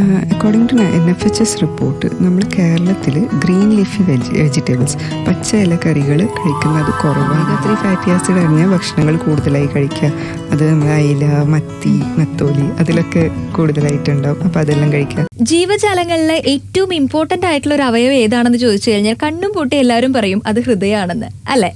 According to N F H S report നമ്മൾ കേരളത്തിൽ green leafy veg vegetables പച്ച ഇലക്കറികൾ കഴിക്കുന്നത് കുറവാണ്. അത്ര ഫാറ്റി ആസിഡ് അടങ്ങിയ ഭക്ഷണങ്ങൾ കൂടുതലായി കഴിക്കുക അത് നമ്മൾ അയില മത്തി നത്തോലി അതിലൊക്കെ കൂടുതലായിട്ടുണ്ടാവും. അപ്പോൾ അതെല്ലാം കഴിക്കുക ജീവജാലങ്ങളിലെ ഏറ്റവും ഇമ്പോർട്ടന്റ് ആയിട്ടുള്ള ഒരു അവയവം ഏതാണെന്ന് ചോദിച്ചു കഴിഞ്ഞാൽ കണ്ണും പൂട്ടി എല്ലാവരും പറയും അത് ഹൃദയമാണെന്ന് അല്ലേ?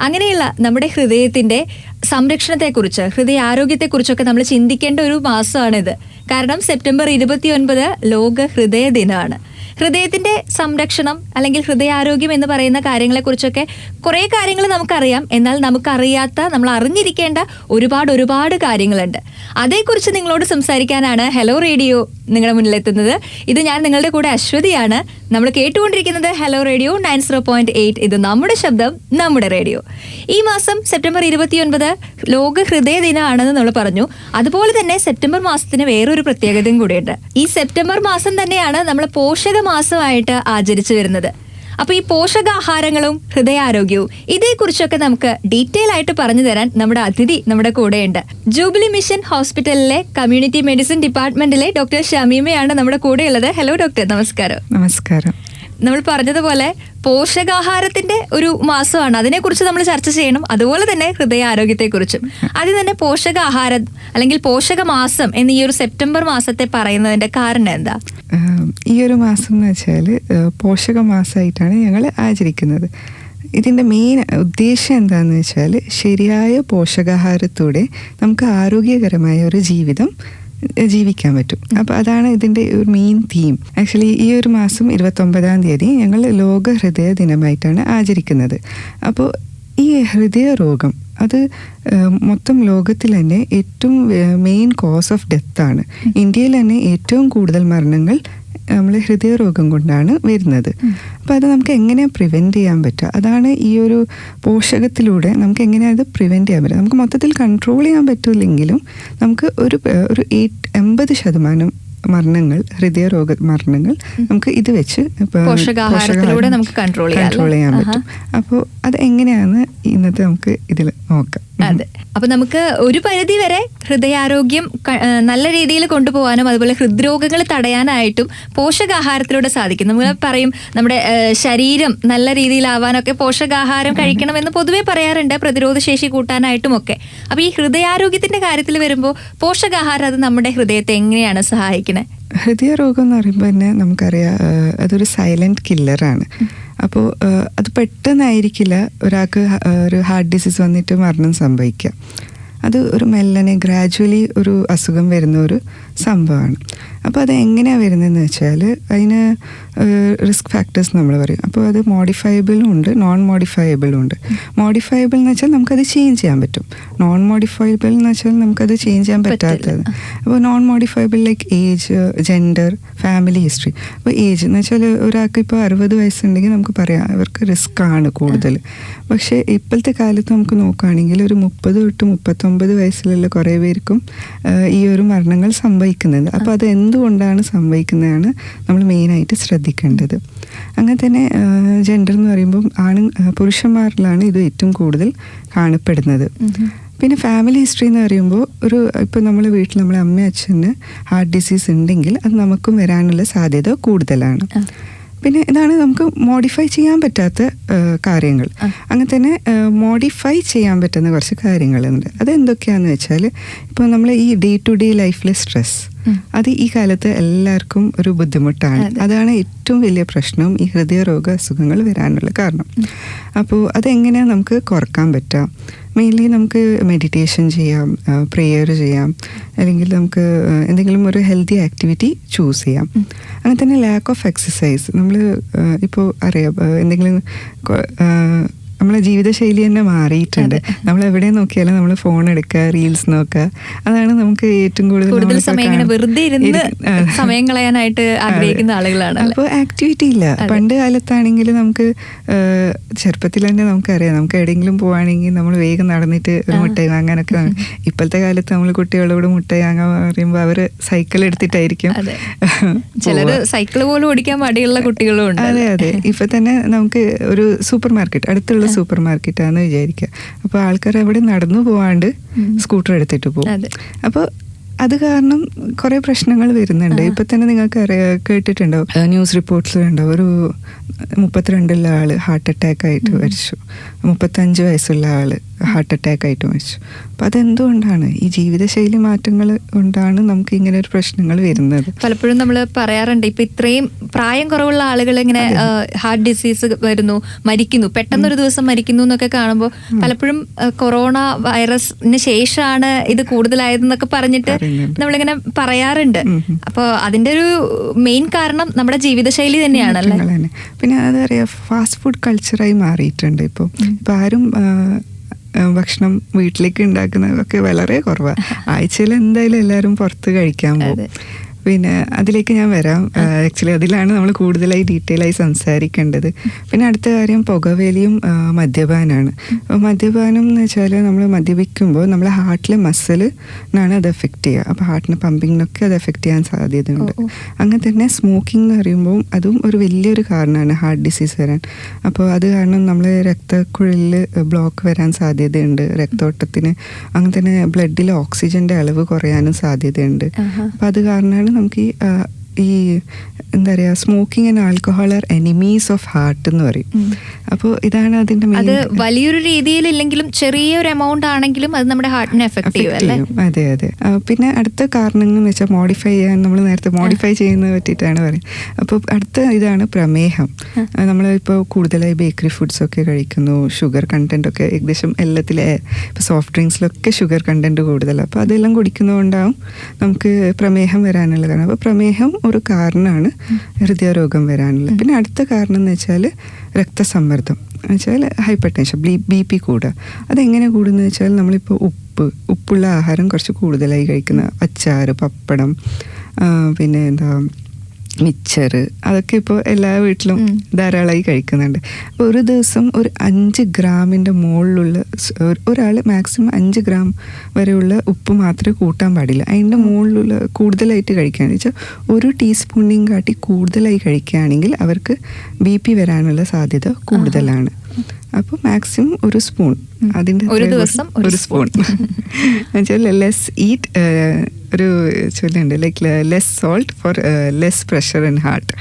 അങ്ങനെയുള്ള നമ്മുടെ ഹൃദയത്തിന്റെ സംരക്ഷണത്തെക്കുറിച്ച് ഹൃദയാരോഗ്യത്തെക്കുറിച്ചൊക്കെ നമ്മൾ ചിന്തിക്കേണ്ട ഒരു മാസമാണിത്. കാരണം സെപ്റ്റംബർ ഇരുപത്തി ഒൻപത് ലോക ഹൃദയ ദിനമാണ് ഹൃദയത്തിന്റെ സംരക്ഷണം അല്ലെങ്കിൽ ഹൃദയാരോഗ്യം എന്ന് പറയുന്ന കാര്യങ്ങളെക്കുറിച്ചൊക്കെ കുറേ കാര്യങ്ങൾ നമുക്കറിയാം. എന്നാൽ നമുക്കറിയാത്ത നമ്മൾ അറിഞ്ഞിരിക്കേണ്ട ഒരുപാട് ഒരുപാട് കാര്യങ്ങളുണ്ട്. അതേക്കുറിച്ച് നിങ്ങളോട് സംസാരിക്കാനാണ് ഹലോ റേഡിയോ നിങ്ങളുടെ മുന്നിലെത്തുന്നത്. ഇത് ഞാൻ നിങ്ങളുടെ കൂടെ അശ്വതിയാണ്. നമ്മൾ കേട്ടുകൊണ്ടിരിക്കുന്നത് hello radio nine zero point eight. ഇത് നമ്മുടെ ശബ്ദം നമ്മുടെ റേഡിയോ. ഈ മാസം സെപ്റ്റംബർ ഇരുപത്തിയൊൻപത് ലോക ഹൃദയ ദിനമാണെന്ന് നമ്മൾ പറഞ്ഞു. അതുപോലെ തന്നെ സെപ്റ്റംബർ മാസത്തിന് വേറൊരു പ്രത്യേകതയും കൂടിയുണ്ട്. ഈ സെപ്റ്റംബർ മാസം തന്നെയാണ് നമ്മൾ പോഷക മാസമായിട്ട് ആചരിച്ചു വരുന്നത്. അപ്പൊ ഈ പോഷകാഹാരങ്ങളും ഹൃദയാരോഗ്യവും ഇതേക്കുറിച്ചൊക്കെ നമുക്ക് ഡീറ്റെയിൽ ആയിട്ട് പറഞ്ഞു തരാൻ നമ്മുടെ അതിഥി നമ്മുടെ കൂടെയുണ്ട്. ജൂബിലി മിഷൻ ഹോസ്പിറ്റലിലെ കമ്മ്യൂണിറ്റി മെഡിസിൻ ഡിപ്പാർട്ട്മെന്റിലെ ഡോക്ടർ ഷമീമയാണ് നമ്മുടെ കൂടെയുള്ളത്. ഹലോ ഡോക്ടർ നമസ്കാരം. നമസ്കാരം. നമ്മൾ പറഞ്ഞതുപോലെ പോഷകാഹാരത്തിന്റെ ഒരു മാസമാണ്. അതിനെക്കുറിച്ച് നമ്മൾ ചർച്ച ചെയ്യണം. അതുപോലെ തന്നെ ഹൃദയാരോഗ്യത്തെക്കുറിച്ചും. ആദ്യം തന്നെ പോഷകാഹാരം അല്ലെങ്കിൽ പോഷക മാസം എന്ന് ഈ ഒരു സെപ്റ്റംബർ മാസത്തെ പറയുന്നതിന്റെ കാരണം എന്താ? ഈ ഒരു മാസം എന്ന് വെച്ചാൽ പോഷക മാസമായിട്ടാണ് ഞങ്ങൾ ആചരിക്കുന്നത്. ഇതിന്റെ മെയിൻ ഉദ്ദേശം എന്താണെന്ന് വെച്ചാൽ ശരിയായ പോഷകാഹാരത്തോടെ നമുക്ക് ആരോഗ്യകരമായ ഒരു ജീവിതം ജീവിക്കാൻ പറ്റും. അപ്പോൾ അതാണ് ഇതിന്റെ ഒരു മെയിൻ തീം ആക്ച്വലി ഈ ഒരു മാസം ഇരുപത്തൊമ്പതാം തീയതി ഞങ്ങൾ ലോക ഹൃദയ ദിനമായിട്ടാണ് ആചരിക്കുന്നത്. അപ്പോൾ ഈ ഹൃദയ രോഗം അത് മൊത്തം ലോകത്തിൽ തന്നെ ഏറ്റവും മെയിൻ കോസ് ഓഫ് ഡെത്താണ് ഇന്ത്യയിൽ തന്നെ ഏറ്റവും കൂടുതൽ മരണങ്ങൾ നമ്മൾ ഹൃദയരോഗം കൊണ്ടാണ് വരുന്നത്. അപ്പോൾ അത് നമുക്ക് എങ്ങനെ പ്രിവെന്റ് ചെയ്യാൻ പറ്റുക? അതാണ് ഈ ഒരു പോഷകത്തിലൂടെ നമുക്ക് എങ്ങനെ അത് പ്രിവെന്റ് ചെയ്യാൻ പറ്റുക? നമുക്ക് മൊത്തത്തിൽ കൺട്രോൾ ചെയ്യാൻ പറ്റില്ലെങ്കിലും നമുക്ക് ഒരു ഒരു എയ്റ്റ് എൺപത് ശതമാനം മരണങ്ങൾ ഹൃദയരോഗ മരണങ്ങൾ നമുക്ക് ഇത് വെച്ച് പോഷകാഹാരത്തിലൂടെ നമുക്ക് അല്ലേ? ചെയ്യാൻ പറ്റും. അപ്പോൾ അത് എങ്ങനെയാണ് ഇന്നത്തെ നമുക്ക് ഇതിൽ നോക്കാം. അതെ. അപ്പൊ നമുക്ക് ഒരു പരിധി വരെ ഹൃദയാരോഗ്യം നല്ല രീതിയിൽ കൊണ്ടുപോകാനും അതുപോലെ ഹൃദ്രോഗങ്ങൾ തടയാനായിട്ടും പോഷകാഹാരത്തിലൂടെ സാധിക്കും നമ്മൾ പറയും നമ്മുടെ ശരീരം നല്ല രീതിയിലാവാനൊക്കെ പോഷകാഹാരം കഴിക്കണമെന്ന് പൊതുവെ പറയാറുണ്ട്. പ്രതിരോധ ശേഷി കൂട്ടാനായിട്ടും ഒക്കെ അപ്പൊ ഈ ഹൃദയാരോഗ്യത്തിന്റെ കാര്യത്തിൽ വരുമ്പോൾ പോഷകാഹാരം അത് നമ്മുടെ ഹൃദയത്തെ എങ്ങനെയാണ് സഹായിക്കുന്നത് ഹൃദയരോഗം എന്ന് പറയുമ്പോൾ തന്നെ നമുക്കറിയാം അതൊരു സൈലന്റ് കില്ലറാണ് അപ്പോൾ അത് പെട്ടെന്നായിരിക്കില്ല ഒരാൾക്ക് ഒരു ഹാർട്ട് ഡിസീസ് വന്നിട്ട് മരണം സംഭവിക്കുക. അത് ഒരു മെല്ലനെ ഗ്രാജുവലി ഒരു അസുഖം വരുന്ന ഒരു സംഭവമാണ്. അപ്പോൾ അത് എങ്ങനെയാണ് വരുന്നതെന്ന് വെച്ചാൽ അതിന് റിസ്ക് ഫാക്ടേഴ്സ് നമ്മൾ പറയും. അപ്പോൾ അത് മോഡിഫയബിളും ഉണ്ട് നോൺ മോഡിഫയബിളും ഉണ്ട്. മോഡിഫയബിൾ എന്ന് വെച്ചാൽ നമുക്കത് ചേഞ്ച് ചെയ്യാൻ പറ്റും. നോൺ മോഡിഫയബിൾ എന്ന് വെച്ചാൽ നമുക്കത് ചേഞ്ച് ചെയ്യാൻ പറ്റാത്തത്. അപ്പോൾ non modifiable like age gender family history അപ്പോൾ ഏജ് എന്ന് വെച്ചാൽ ഒരാൾക്ക് ഇപ്പോൾ അറുപത് വയസ്സുണ്ടെങ്കിൽ നമുക്ക് പറയാം അവർക്ക് റിസ്ക് ആണ് കൂടുതൽ. പക്ഷേ ഇപ്പോഴത്തെ കാലത്ത് നമുക്ക് നോക്കുകയാണെങ്കിൽ ഒരു മുപ്പത് തൊട്ട് മുപ്പത്തൊമ്പത് വയസ്സിലുള്ള കുറേ പേർക്കും ഈ ഒരു മരണങ്ങൾ സംഭവിക്കുന്നത്. അപ്പോൾ അത് എന്തുകൊണ്ടാണ് സംഭവിക്കുന്നതാണ് നമ്മൾ മെയിനായിട്ട് ശ്രദ്ധിക്കേണ്ടത്. അങ്ങനെ തന്നെ ജെൻഡർ എന്ന് പറയുമ്പം ആണ് പുരുഷന്മാരിലാണ് ഇത് ഏറ്റവും കൂടുതൽ കാണപ്പെടുന്നത്. പിന്നെ ഫാമിലി ഹിസ്റ്ററി എന്ന് പറയുമ്പോൾ ഒരു ഇപ്പോൾ നമ്മൾ വീട്ടിൽ നമ്മളെ അമ്മ അച്ഛന് ഹാർട്ട് ഡിസീസ് ഉണ്ടെങ്കിൽ അത് നമുക്കും വരാനുള്ള സാധ്യത കൂടുതലാണ്. പിന്നെ ഇതാണ് നമുക്ക് മോഡിഫൈ ചെയ്യാൻ പറ്റാത്ത കാര്യങ്ങൾ. അങ്ങനെ തന്നെ മോഡിഫൈ ചെയ്യാൻ പറ്റുന്ന കുറച്ച് കാര്യങ്ങളുണ്ട് അതെന്തൊക്കെയാണെന്ന് വെച്ചാൽ ഇപ്പോൾ നമ്മൾ ഈ ഡേ ടു ഡേ ലൈഫിലെ സ്ട്രെസ്. അത് ഈ കാലത്ത് എല്ലാവർക്കും ഒരു ബുദ്ധിമുട്ടാണ്. അതാണ് ഏറ്റവും വലിയ പ്രശ്നം ഈ ഹൃദയരോഗ അസുഖങ്ങൾ വരാനുള്ള കാരണം. അപ്പോൾ അതെങ്ങനെയാണ് നമുക്ക് കുറയ്ക്കാൻ പറ്റുക മെയിൻലി നമുക്ക് മെഡിറ്റേഷൻ ചെയ്യാം പ്രെയർ ചെയ്യാം അല്ലെങ്കിൽ നമുക്ക് എന്തെങ്കിലും ഒരു ഹെൽത്തി ആക്ടിവിറ്റി ചൂസ് ചെയ്യാം. അങ്ങനെ തന്നെ ലാക്ക് ഓഫ് എക്സസൈസ് നമ്മൾ ഇപ്പോൾ അറിയാം എന്തെങ്കിലും നമ്മളെ ജീവിതശൈലി തന്നെ മാറിയിട്ടുണ്ട്. നമ്മൾ എവിടെ നോക്കിയാലും നമ്മൾ ഫോൺ എടുക്കുക റീൽസ് നോക്കുക. അതാണ് നമുക്ക് ഏറ്റവും കൂടുതൽ കൂടുതൽ സമയം ഇങ്ങനെ വെറുതെ ഇരുന്ന് സമയം കളയാനായിട്ട് ആഗ്രഹിക്കുന്ന ആളുകളാണ്? അപ്പോൾ ആക്ടിവിറ്റി ഇല്ല. പണ്ട് കാലത്താണെങ്കിൽ നമുക്ക് ചെറുപ്പത്തിൽ തന്നെ നമുക്കറിയാം. നമുക്ക് എവിടെയെങ്കിലും പോവാണെങ്കിൽ നമ്മൾ വേഗം നടന്നിട്ട് ഒരു മുട്ട വാങ്ങാനൊക്കെ ഇപ്പോഴത്തെ കാലത്ത് നമ്മൾ കുട്ടികളോട് മുട്ട വാങ്ങാൻ പറയുമ്പോൾ അവർ സൈക്കിൾ എടുത്തിട്ടായിരിക്കും. ചിലർ ചിലര് സൈക്കിൾ പോലും ഓടിക്കാൻ മടിയുള്ള കുട്ടികളും ഉണ്ട്. അതെ അതെ. ഇപ്പൊ തന്നെ നമുക്ക് ഒരു സൂപ്പർ മാർക്കറ്റ് അടുത്തുള്ള സൂപ്പർ മാർക്കറ്റാന്ന് വിചാരിക്കുക അപ്പോൾ ആൾക്കാർ അവിടെ നടന്നു പോവാണ്ട് സ്കൂട്ടർ എടുത്തിട്ട് പോകും. അപ്പോൾ അത് കാരണം കുറേ പ്രശ്നങ്ങൾ വരുന്നുണ്ട്. ഇപ്പം തന്നെ നിങ്ങൾക്ക് അറിയാ കേട്ടിട്ടുണ്ടോ? ന്യൂസ് റിപ്പോർട്ട്സ് റിപ്പോർട്ട്സിലുണ്ടോ? ഒരു മുപ്പത്തിരണ്ടുള്ള ആൾ ഹാർട്ട് അറ്റാക്ക് ആയിട്ട്. മരിച്ചു. മുപ്പത്തഞ്ച് വയസ്സുള്ള ആൾ. ഹാർട്ട് അറ്റാക്ക് ആയിട്ട് മരിച്ചു അപ്പൊ അതെന്തുകൊണ്ടാണ്? ഈ ജീവിതശൈലി മാറ്റങ്ങൾ കൊണ്ടാണ് നമുക്ക് ഇങ്ങനെ ഒരു പ്രശ്നങ്ങൾ വരുന്നത്. പലപ്പോഴും നമ്മൾ പറയാറുണ്ട് ഇപ്പൊ ഇത്രയും പ്രായം കുറവുള്ള ആളുകൾ ഇങ്ങനെ ഹാർട്ട് ഡിസീസ് വരുന്നു മരിക്കുന്നു പെട്ടെന്നൊരു ദിവസം മരിക്കുന്നു എന്നൊക്കെ കാണുമ്പോൾ പലപ്പോഴും കൊറോണ വൈറസിന് ശേഷമാണ് ഇത് കൂടുതലായതെന്നൊക്കെ പറഞ്ഞിട്ട്. നമ്മളിങ്ങനെ പറയാറുണ്ട്. അപ്പോൾ അതിന്റെ ഒരു മെയിൻ കാരണം നമ്മുടെ ജീവിതശൈലി തന്നെയാണല്ലേ? പിന്നെ അതറിയാം ഫാസ്റ്റ് ഫുഡ് കൾച്ചറായി മാറിയിട്ടുണ്ട്. ഇപ്പോൾ ഇപ്പം ആരും ഭക്ഷണം വീട്ടിലേക്ക് ഉണ്ടാക്കുന്നതൊക്കെ വളരെ കുറവാണ് ആഴ്ചയിൽ എന്തായാലും എല്ലാവരും പുറത്ത് കഴിക്കാൻ പോകും. പിന്നെ അതിലേക്ക് ഞാൻ വരാം. ആക്ച്വലി അതിലാണ് നമ്മൾ കൂടുതലായി ഡീറ്റെയിൽ ആയി സംസാരിക്കേണ്ടത്. പിന്നെ അടുത്ത കാര്യം പുകവേലിയും മദ്യപാനാണ്. മദ്യപാനമാണ് അപ്പോൾ മദ്യപാനം എന്ന് വെച്ചാൽ നമ്മൾ മദ്യപിക്കുമ്പോൾ നമ്മളെ ഹാർട്ടിലെ മസിലിനാണ് അത് എഫക്റ്റ് ചെയ്യുക. അപ്പോൾ ഹാർട്ടിന് പമ്പിങ്ങിനൊക്കെ അത് എഫക്റ്റ് ചെയ്യാൻ സാധ്യതയുണ്ട്. അങ്ങനെ തന്നെ സ്മോക്കിംഗ് എന്ന് പറയുമ്പോൾ അതും ഒരു വലിയൊരു കാരണമാണ് ഹാർട്ട് ഡിസീസ് വരാൻ. അപ്പോൾ അത് കാരണം നമ്മൾ രക്തക്കുഴലിൽ ബ്ലോക്ക് വരാൻ സാധ്യതയുണ്ട്. രക്തോട്ടത്തിന് അങ്ങനെ തന്നെ ബ്ലഡിൽ ഓക്സിജന്റെ അളവ് കുറയാനും സാധ്യതയുണ്ട്. അപ്പോൾ അത് കാരണമാണ് നമുക്ക് ഈ ഈ എന്താ പറയുക smoking and alcohol are enemies of heart എന്ന് പറയും. അപ്പോൾ ഇതാണ് അതിന്റെ അത് വലിയൊരു രീതിയിലില്ലെങ്കിലും ചെറിയൊരു എമൗണ്ട് ആണെങ്കിലും അത് നമ്മുടെ ഹാർട്ടിനെ എഫക്ട് ചെയ്യും. അതെ അതെ. പിന്നെ അടുത്ത കാരണങ്ങൾ എന്ന് വെച്ചാൽ മോഡിഫൈ ചെയ്യാൻ നമ്മൾ നേരത്തെ മോഡിഫൈ ചെയ്യുന്നത് പറ്റിയിട്ടാണ് പറയുന്നത്. അപ്പോൾ അടുത്ത ഇതാണ് പ്രമേഹം. നമ്മൾ നമ്മളിപ്പോൾ കൂടുതലായി ബേക്കറി ഫുഡ്സ് ഒക്കെ കഴിക്കുന്നു ഷുഗർ കണ്ടന്റ് ഒക്കെ ഏകദേശം എല്ലാത്തിലെ ഇപ്പോൾ സോഫ്റ്റ് ഡ്രിങ്ക്സിലൊക്കെ ഷുഗർ കണ്ടന്റ് കൂടുതലാണ് അപ്പോൾ അതെല്ലാം കുടിക്കുന്നതുകൊണ്ടാവും നമുക്ക് പ്രമേഹം വരാനുള്ള കാരണം. അപ്പോൾ പ്രമേഹം ഒരു കാരണമാണ് ഹൃദയരോഗം വരാനുള്ളത്. പിന്നെ അടുത്ത കാരണം എന്ന് വെച്ചാൽ രക്തസമ്മർദ്ദം. വെച്ചാൽ hypertension B B P കൂടുക. അതെങ്ങനെ കൂടുന്നു വെച്ചാൽ നമ്മളിപ്പോൾ ഉപ്പ് ഉപ്പുള്ള ആഹാരം കുറച്ച് കൂടുതലായി കഴിക്കുന്ന അച്ചാറ് പപ്പടം പിന്നെ എന്താ മിച്ചർ അതൊക്കെ ഇപ്പോൾ എല്ലാ വീട്ടിലും. ധാരാളമായി കഴിക്കുന്നുണ്ട്. ഒരു ദിവസം ഒരു അഞ്ച് ഗ്രാമിന്റെ മുകളിലുള്ള ഒരാൾ മാക്സിമം അഞ്ച് ഗ്രാം വരെയുള്ള ഉപ്പ് മാത്രമേ കൂട്ടാൻ പാടില്ല. അതിന്റെ മുകളിലുള്ള കൂടുതലായിട്ട് കഴിക്കുകയാണെന്ന് വെച്ചാൽ ഒരു ടീസ്പൂണിനെയും കാട്ടി കൂടുതലായി കഴിക്കുകയാണെങ്കിൽ അവർക്ക് ബി പി വരാനുള്ള സാധ്യത കൂടുതലാണ്. അപ്പോൾ മാക്സിമം ഒരു സ്പൂൺ. അതിന്റെ ഒരു ദിവസം ഒരു സ്പൂൺ. എന്നുവെച്ചാൽ ലെസ് ഈറ്റ് ഒരു ചൊല്ലുണ്ട് like less salt for less pressure in heart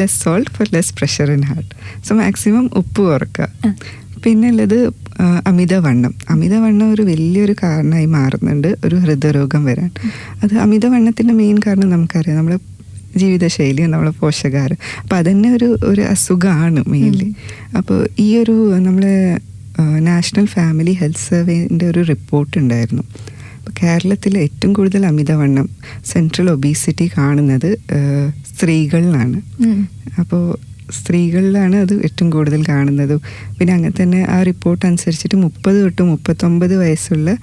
less salt for less pressure in heart so maximum ഉപ്പ് കുറക്കുക. പിന്നെ ഉള്ളത് അമിതവണ്ണം. അമിതവണ്ണം ഒരു വലിയൊരു കാരണമായി മാറുന്നുണ്ട് ഒരു ഹൃദയരോഗം വരാൻ. അത് അമിതവണ്ണത്തിന്റെ മെയിൻ കാരണം നമുക്കറിയാം. നമ്മളെ ജീവിതശൈലിയും നമ്മളെ പോഷകാരം അപ്പം അതന്നെ ഒരു ഒരു അസുഖമാണ് മെയിൻലി അപ്പോൾ ഈ ഒരു നമ്മളെ നാഷണൽ ഫാമിലി ഹെൽത്ത് സർവേന്റെ ഒരു റിപ്പോർട്ട് ഉണ്ടായിരുന്നു. അപ്പോൾ കേരളത്തിൽ ഏറ്റവും കൂടുതൽ അമിതവണ്ണം സെൻട്രൽ ഒബീസിറ്റി കാണുന്നത് സ്ത്രീകളിലാണ്. അപ്പോൾ സ്ത്രീകളിലാണ് അത് ഏറ്റവും കൂടുതൽ കാണുന്നത്. പിന്നെ അങ്ങനെ തന്നെ ആ റിപ്പോർട്ട് അനുസരിച്ചിട്ട് മുപ്പത് തൊട്ട് മുപ്പത്തൊമ്പത് വയസ്സുള്ള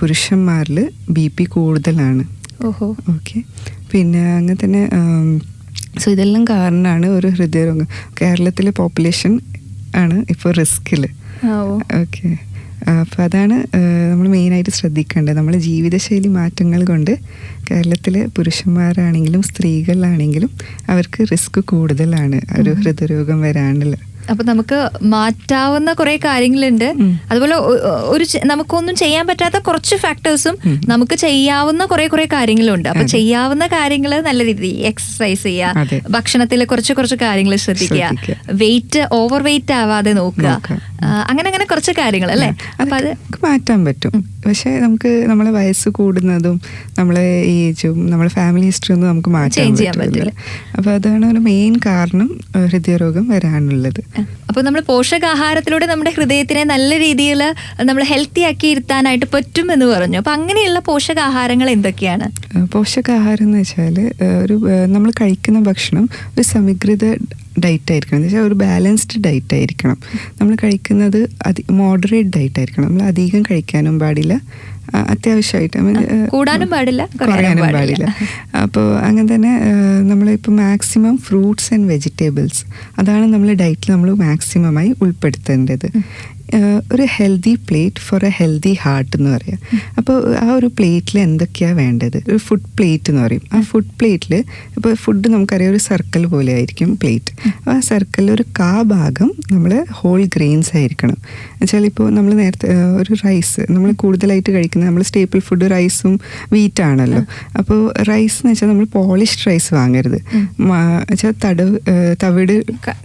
പുരുഷന്മാരിൽ ബി പി കൂടുതലാണ്. ഓഹോ. ഓക്കെ. പിന്നെ അങ്ങനെ തന്നെ സോ ഇതെല്ലാം കാരണമാണ് ഒരു ഹൃദയരോഗം. കേരളത്തിലെ പോപ്പുലേഷൻ ആണ് ഇപ്പോൾ റിസ്കിൽ ഓക്കെ. അപ്പോൾ അതാണ് നമ്മൾ മെയിനായിട്ട് ശ്രദ്ധിക്കേണ്ടത്. നമ്മൾ ജീവിതശൈലി മാറ്റങ്ങൾ കൊണ്ട് കേരളത്തിലെ പുരുഷന്മാരാണെങ്കിലും സ്ത്രീകളാണെങ്കിലും അവർക്ക് റിസ്ക് കൂടുതലാണ്. ഒരു ഹൃദയരോഗം വരാനുള്ള അപ്പൊ നമുക്ക് മാറ്റാവുന്ന കുറെ കാര്യങ്ങളുണ്ട്. അതുപോലെ ഒരു നമുക്കൊന്നും ചെയ്യാൻ പറ്റാത്ത കുറച്ച് ഫാക്ടേഴ്സും നമുക്ക് ചെയ്യാവുന്ന കുറെ കുറെ കാര്യങ്ങളുണ്ട്. അപ്പൊ ചെയ്യാവുന്ന കാര്യങ്ങൾ നല്ല രീതിയിൽ എക്സസൈസ് ചെയ്യുക. ഭക്ഷണത്തിൽ കുറച്ച് കുറച്ച് കാര്യങ്ങൾ ശ്രദ്ധിക്കുക. വെയിറ്റ് ഓവർ വെയിറ്റ് ആവാതെ നോക്കുക. അങ്ങനെ അങ്ങനെ കുറച്ച് കാര്യങ്ങൾ അല്ലേ? അപ്പൊ അത് മാറ്റാൻ പറ്റും. പക്ഷേ നമുക്ക് നമ്മളെ വയസ്സ് കൂടുന്നതും നമ്മളെ ഏജും നമ്മളെ ഫാമിലി ഹിസ്റ്ററി ഒന്നും നമുക്ക് മാറ്റാൻ പറ്റില്ല. അപ്പൊ അതാണ് ഒരു മെയിൻ കാരണം ഹൃദയരോഗം വരാനുള്ളത്. അപ്പോൾ നമ്മൾ പോഷകാഹാരത്തിലൂടെ നമ്മുടെ ഹൃദയത്തിനെ നല്ല രീതിയിൽ നമ്മൾ ഹെൽത്തി ആക്കി ഇരുത്താനായിട്ട് പറ്റും എന്ന് പറഞ്ഞു. അപ്പൊ അങ്ങനെയുള്ള പോഷകാഹാരങ്ങൾ എന്തൊക്കെയാണ്? പോഷകാഹാരം എന്ന് വെച്ചാൽ ഒരു നമ്മൾ കഴിക്കുന്ന ഭക്ഷണം ഒരു സമീകൃത ഡയറ്റ് ആയിരിക്കണം. എന്ന് വെച്ചാൽ ഒരു ബാലൻസ്ഡ് ഡയറ്റ് ആയിരിക്കണം. നമ്മൾ കഴിക്കുന്നത് അതി മോഡറേറ്റ് ഡയറ്റ് ആയിരിക്കണം. നമ്മൾ അധികം കഴിക്കാനും പാടില്ല. അത്യാവശ്യമായിട്ട്. കൂടാനും പാടില്ല, കുറയാനും. പാടില്ല. അപ്പോൾ അങ്ങനെ തന്നെ നമ്മളിപ്പോൾ മാക്സിമം ഫ്രൂട്ട്സ് ആൻഡ് വെജിറ്റബിൾസ് അതാണ് നമ്മൾ ഡയറ്റിൽ നമ്മൾ മാക്സിമമായി ഉൾപ്പെടുത്തേണ്ടത്. ഒരു healthy plate for a healthy heart എന്ന് പറയുക അപ്പോൾ ആ ഒരു പ്ലേറ്റിൽ എന്തൊക്കെയാണ് വേണ്ടത്? ഒരു ഫുഡ് പ്ലേറ്റ് എന്ന് പറയും. ആ ഫുഡ് പ്ലേറ്റിൽ ഇപ്പോൾ ഫുഡ് നമുക്കറിയാം ഒരു സർക്കിൾ പോലെ ആയിരിക്കും പ്ലേറ്റ് ആ സർക്കിളിൽ ഒരു കാ ഭാഗം നമ്മൾ ഹോൾ ഗ്രെയിൻസ് ആയിരിക്കണം. എന്നുവെച്ചാൽ ഇപ്പോൾ നമ്മൾ നേരത്തെ ഒരു റൈസ് നമ്മൾ കൂടുതലായിട്ട് കഴിക്കുന്നത് നമ്മൾ സ്റ്റേപ്പിൾ ഫുഡ് റൈസും വീറ്റ് ആണല്ലോ. അപ്പോൾ റൈസ് എന്ന് വെച്ചാൽ നമ്മൾ പോളിഷ്ഡ് റൈസ് വാങ്ങരുത്. വെച്ചാൽ തടവ് തവിട്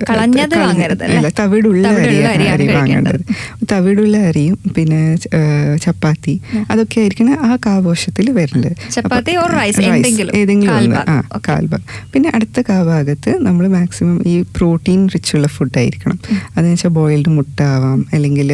കളഞ്ഞത് വാങ്ങരുത് അല്ല, തവിടുള്ള തവിടുള്ള അരി വാങ്ങേണ്ടത്. തവിടുള്ള അരിയും പിന്നെ ചപ്പാത്തി അതൊക്കെ ആയിരിക്കണം ആ കാവോഷത്തിൽ വരുന്നത് ചപ്പാത്തി ഓർ റൈസ്. ഏതെങ്കിലും ഒന്ന്. ആ കാൽഭാഗം. പിന്നെ അടുത്ത കാഭാഗത്ത് നമ്മൾ മാക്സിമം ഈ പ്രോട്ടീൻ റിച്ചുള്ള ഫുഡ് ആയിരിക്കണം അതെന്ന് വെച്ചാൽ ബോയിൽഡ് മുട്ട ആവാം അല്ലെങ്കിൽ